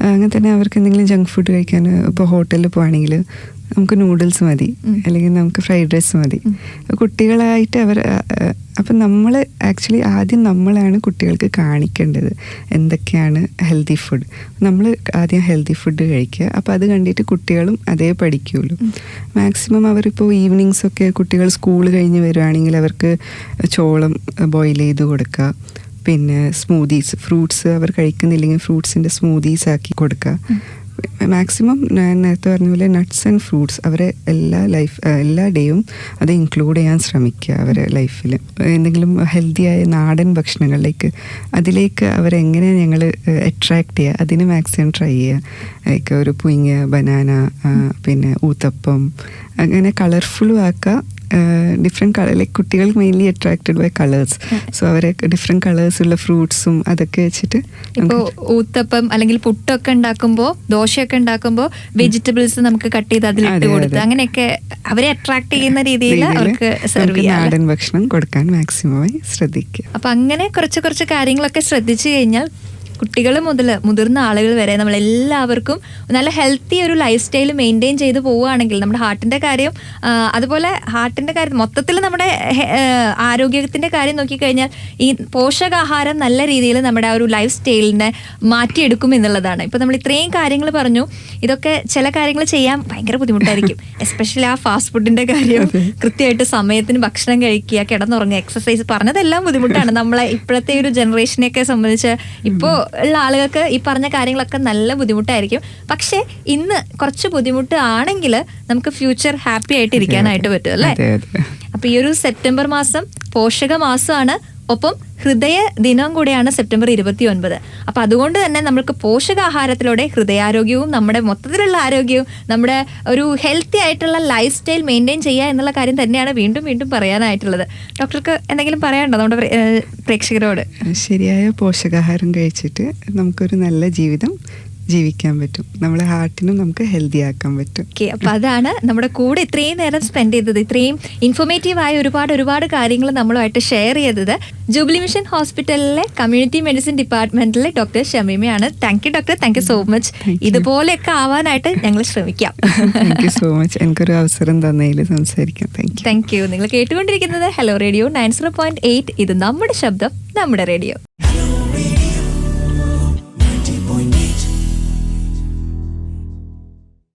അങ്ങനെ തന്നെ അവർക്ക് എന്തെങ്കിലും ജങ്ക് ഫുഡ് കഴിക്കാൻ ഇപ്പോൾ ഹോട്ടലിൽ പോവാണെങ്കിൽ നമുക്ക് നൂഡിൽസ് മതി. അല്ലെങ്കിൽ നമുക്ക് ഫ്രൈഡ് റൈസ് മതി. കുട്ടികളായിട്ട് അവർ അപ്പം നമ്മൾ ആക്ച്വലി ആദ്യം നമ്മളാണ് കുട്ടികൾക്ക് കാണിക്കേണ്ടത് എന്തൊക്കെയാണ് ഹെൽത്തി ഫുഡ് നമ്മൾ ആദ്യം ഹെൽത്തി ഫുഡ് കഴിക്കുക. അപ്പോൾ അത് കണ്ടിട്ട് കുട്ടികളും അതേ പഠിക്കുകയുള്ളൂ മാക്സിമം അവരിപ്പോൾ ഈവനിങ്സ് ഒക്കെ കുട്ടികൾ സ്കൂൾ കഴിഞ്ഞ് വരുവാണെങ്കിൽ അവർക്ക് ചോളം ബോയിൽ ചെയ്ത് കൊടുക്കുക. പിന്നെ സ്മൂതീസ് ഫ്രൂട്ട്സ് അവർ കഴിക്കുന്നില്ലെങ്കിൽ ഫ്രൂട്ട്സിന്റെ സ്മൂതീസ് ആക്കി കൊടുക്കുക. മാക്സിമം നേരത്തെ പറഞ്ഞ പോലെ നട്ട്സ് ആൻഡ് ഫ്രൂട്ട്സ് അവരെ എല്ലാ ലൈഫ് എല്ലാ ഡേയും അത് ഇൻക്ലൂഡ് ചെയ്യാൻ ശ്രമിക്കുക അവരെ ലൈഫിൽ എന്തെങ്കിലും ഹെൽത്തിയായ നാടൻ ഭക്ഷണങ്ങളിലേക്ക് അതിലേക്ക് അവരെങ്ങനെ ഞങ്ങൾ അട്രാക്ട് ചെയ്യുക അതിന് മാക്സിമം ട്രൈ ചെയ്യുക. ലൈക്ക് ഒരു പുയിങ്ങ ബനാന പിന്നെ ഊത്തപ്പം അങ്ങനെ കളർഫുള്ളും ആക്കുക. ഡിഫറെന്റ് കളർ ലൈക്ക് കുട്ടികൾ mainly attracted by colours so അവരെ ഡിഫറെന്റ് കളേഴ്സുള്ള ഫ്രൂട്ട്സും അതൊക്കെ വെച്ചിട്ട് ഇപ്പോൾ ഊത്തപ്പം അല്ലെങ്കിൽ പുട്ടൊക്കെ ഉണ്ടാക്കുമ്പോൾ ദോശയൊക്കെ ഉണ്ടാക്കുമ്പോൾ വെജിറ്റബിൾസ് നമുക്ക് കട്ട് ചെയ്ത് അതിൽ ഇട്ട് കൊടുത്ത്. അങ്ങനെയൊക്കെ അവരെ അട്രാക്ട് ചെയ്യുന്ന രീതിയിൽ അവർക്ക് സെർവ് നാടൻ ഭക്ഷണം കൊടുക്കാൻ മാക്സിമമായി ശ്രദ്ധിക്കുക. അപ്പൊ അങ്ങനെ കുറച്ച് കുറച്ച് കാര്യങ്ങളൊക്കെ ശ്രദ്ധിച്ചു കഴിഞ്ഞാൽ കുട്ടികൾ മുതൽ മുതിർന്ന ആളുകൾ വരെ നമ്മൾ എല്ലാവർക്കും നല്ല ഹെൽത്തി ഒരു ലൈഫ് സ്റ്റൈൽ മെയിന്റെയിൻ ചെയ്ത് പോവുകയാണെങ്കിൽ നമ്മുടെ ഹാർട്ടിന്റെ കാര്യം അതുപോലെ ഹാർട്ടിന്റെ കാര്യം മൊത്തത്തിൽ നമ്മുടെ ആരോഗ്യത്തിന്റെ കാര്യം നോക്കിക്കഴിഞ്ഞാൽ ഈ പോഷകാഹാരം നല്ല രീതിയിൽ നമ്മുടെ ആ ഒരു ലൈഫ് സ്റ്റൈലിനെ മാറ്റിയെടുക്കും എന്നുള്ളതാണ്. ഇപ്പോൾ നമ്മൾ ഇത്രയും കാര്യങ്ങൾ പറഞ്ഞു. ഇതൊക്കെ ചില കാര്യങ്ങൾ ചെയ്യാൻ ഭയങ്കര ബുദ്ധിമുട്ടായിരിക്കും. എസ്പെഷ്യലി ആ ഫാസ്റ്റ് ഫുഡിന്റെ കാര്യം. കൃത്യമായിട്ട് സമയത്തിന് ഭക്ഷണം കഴിക്കുക കിടന്നുറങ്ങുക എക്സസൈസ് പറഞ്ഞതെല്ലാം ബുദ്ധിമുട്ടാണ്. നമ്മളെ ഇപ്പോഴത്തെ ഒരു ജനറേഷനെയൊക്കെ സംബന്ധിച്ച് ഇപ്പോൾ ഉള്ള ആളുകൾക്ക് ഈ പറഞ്ഞ കാര്യങ്ങളൊക്കെ നല്ല ബുദ്ധിമുട്ടായിരിക്കും. പക്ഷേ ഇന്ന് കുറച്ച് ബുദ്ധിമുട്ട് ആണെങ്കിൽ നമുക്ക് ഫ്യൂച്ചർ ഹാപ്പി ആയിട്ട് ഇരിക്കാനായിട്ട് പറ്റും അല്ലേ? അപ്പൊ ഈ ഒരു സെപ്റ്റംബർ മാസം പോഷക മാസമാണ് ഒപ്പം ഹൃദയ ദിനം കൂടെയാണ് സെപ്റ്റംബർ ഇരുപത്തി ഒൻപത് അപ്പം അതുകൊണ്ട് തന്നെ നമ്മൾക്ക് പോഷകാഹാരത്തിലൂടെ ഹൃദയാരോഗ്യവും നമ്മുടെ മൊത്തത്തിലുള്ള ആരോഗ്യവും നമ്മുടെ ഒരു ഹെൽത്തി ആയിട്ടുള്ള ലൈഫ് സ്റ്റൈൽ മെയിന്റെയിൻ ചെയ്യുക എന്നുള്ള കാര്യം തന്നെയാണ് വീണ്ടും വീണ്ടും പറയാനായിട്ടുള്ളത്. ഡോക്ടർക്ക് എന്തെങ്കിലും പറയാനുണ്ടോ നമ്മുടെ പ്രേക്ഷകരോട്? ശരിയായ പോഷകാഹാരം കഴിച്ചിട്ട് നമുക്കൊരു നല്ല ജീവിതം ജീവിക്കാൻ പറ്റും. നമ്മുടെ ഹാർട്ടിനും നമുക്ക് ഹെൽത്തി ആക്കാൻ പറ്റും. ഓക്കെ അപ്പൊ അതാണ് നമ്മുടെ കൂടെ ഇത്രയും നേരം സ്പെൻഡ് ചെയ്തത്. ഇത്രയും ഇൻഫോർമേറ്റീവ് ആയ ഒരുപാട് ഒരുപാട് കാര്യങ്ങൾ നമ്മളുമായിട്ട് ഷെയർ ചെയ്തത്. ജൂബിലി മിഷൻ ഹോസ്പിറ്റലിലെ കമ്മ്യൂണിറ്റി മെഡിസിൻ ഡിപ്പാർട്ട്മെന്റിലെ doctor ഷമീമയാണ്. Thank you doctor thank you so much. ഇതുപോലെയൊക്കെ ആവാനായിട്ട് ഞങ്ങൾ ശ്രമിക്കാം. താങ്ക് യു സോ മച്ച് എനിക്കൊരു അവസരം തന്നതിൽ സംസാരിക്കാം താങ്ക് യു താങ്ക് യു നിങ്ങൾ കേട്ടുകൊണ്ടിരിക്കുന്നത് hello radio nine zero point eight ഇത് നമ്മുടെ ശബ്ദം നമ്മുടെ റേഡിയോ